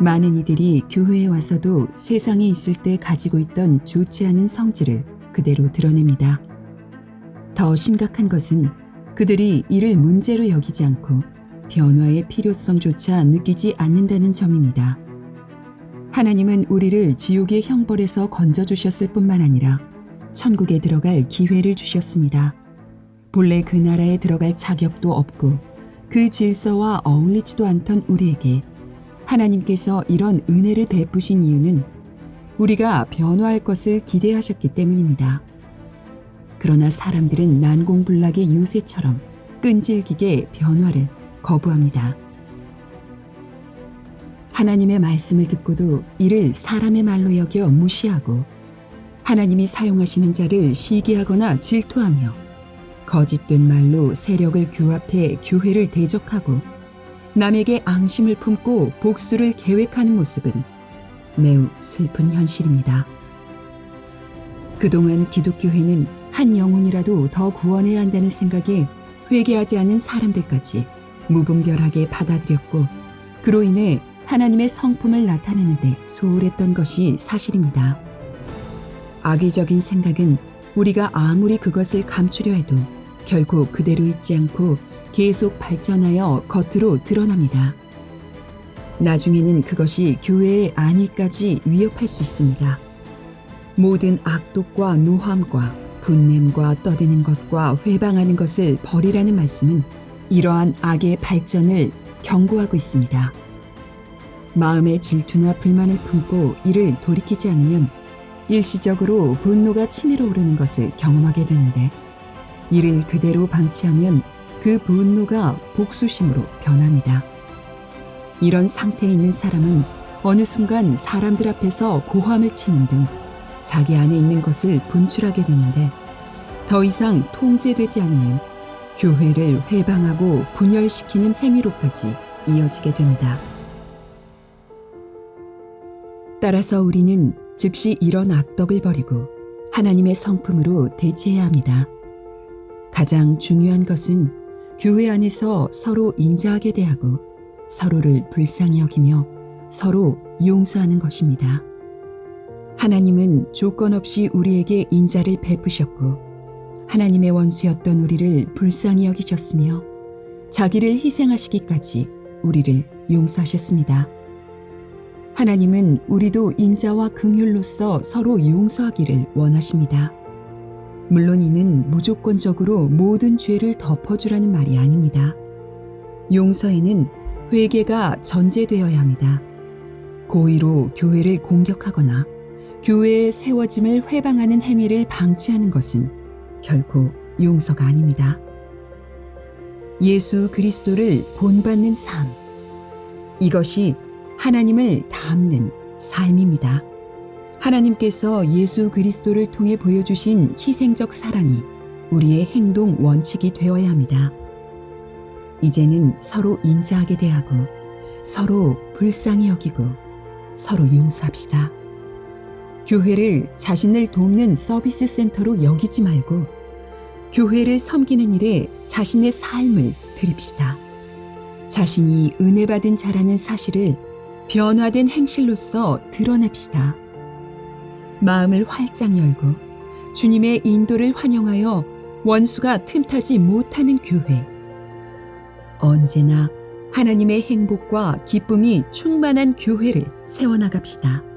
많은 이들이 교회에 와서도 세상에 있을 때 가지고 있던 좋지 않은 성질을 그대로 드러냅니다. 더 심각한 것은 그들이 이를 문제로 여기지 않고 변화의 필요성조차 느끼지 않는다는 점입니다. 하나님은 우리를 지옥의 형벌에서 건져주셨을 뿐만 아니라 천국에 들어갈 기회를 주셨습니다. 본래 그 나라에 들어갈 자격도 없고 그 질서와 어울리지도 않던 우리에게 하나님께서 이런 은혜를 베푸신 이유는 우리가 변화할 것을 기대하셨기 때문입니다. 그러나 사람들은 난공불락의 유세처럼 끈질기게 변화를 거부합니다. 하나님의 말씀을 듣고도 이를 사람의 말로 여겨 무시하고 하나님이 사용하시는 자를 시기하거나 질투하며 거짓된 말로 세력을 규합해 교회를 대적하고 남에게 앙심을 품고 복수를 계획하는 모습은 매우 슬픈 현실입니다. 그동안 기독교회는 한 영혼이라도 더 구원해야 한다는 생각에 회개하지 않은 사람들까지 무분별하게 받아들였고 그로 인해 하나님의 성품을 나타내는데 소홀했던 것이 사실입니다. 악의적인 생각은 우리가 아무리 그것을 감추려 해도 결코 그대로 있지 않고 계속 발전하여 겉으로 드러납니다. 나중에는 그것이 교회의 안위까지 위협할 수 있습니다. 모든 악독과 노함과 분냄과 떠드는 것과 회방하는 것을 버리라는 말씀은 이러한 악의 발전을 경고하고 있습니다. 마음의 질투나 불만을 품고 이를 돌이키지 않으면 일시적으로 분노가 치밀어 오르는 것을 경험하게 되는데 이를 그대로 방치하면 그 분노가 복수심으로 변합니다. 이런 상태에 있는 사람은 어느 순간 사람들 앞에서 고함을 치는 등 자기 안에 있는 것을 분출하게 되는데 더 이상 통제되지 않으면 교회를 회방하고 분열시키는 행위로까지 이어지게 됩니다. 따라서 우리는 즉시 이런 악덕을 버리고 하나님의 성품으로 대체해야 합니다. 가장 중요한 것은 교회 안에서 서로 인자하게 대하고 서로를 불쌍히 여기며 서로 용서하는 것입니다. 하나님은 조건 없이 우리에게 인자를 베푸셨고 하나님의 원수였던 우리를 불쌍히 여기셨으며 자기를 희생하시기까지 우리를 용서하셨습니다. 하나님은 우리도 인자와 긍휼로서 서로 용서하기를 원하십니다. 물론 이는 무조건적으로 모든 죄를 덮어주라는 말이 아닙니다. 용서에는 회개가 전제되어야 합니다. 고의로 교회를 공격하거나 교회의 세워짐을 회방하는 행위를 방치하는 것은 결코 용서가 아닙니다. 예수 그리스도를 본받는 삶. 이것이 하나님을 닮는 삶입니다. 하나님께서 예수 그리스도를 통해 보여주신 희생적 사랑이 우리의 행동 원칙이 되어야 합니다. 이제는 서로 인자하게 대하고 서로 불쌍히 여기고 서로 용서합시다. 교회를 자신을 돕는 서비스 센터로 여기지 말고 교회를 섬기는 일에 자신의 삶을 드립시다. 자신이 은혜 받은 자라는 사실을 변화된 행실로서 드러냅시다. 마음을 활짝 열고 주님의 인도를 환영하여 원수가 틈타지 못하는 교회. 언제나 하나님의 행복과 기쁨이 충만한 교회를 세워나갑시다.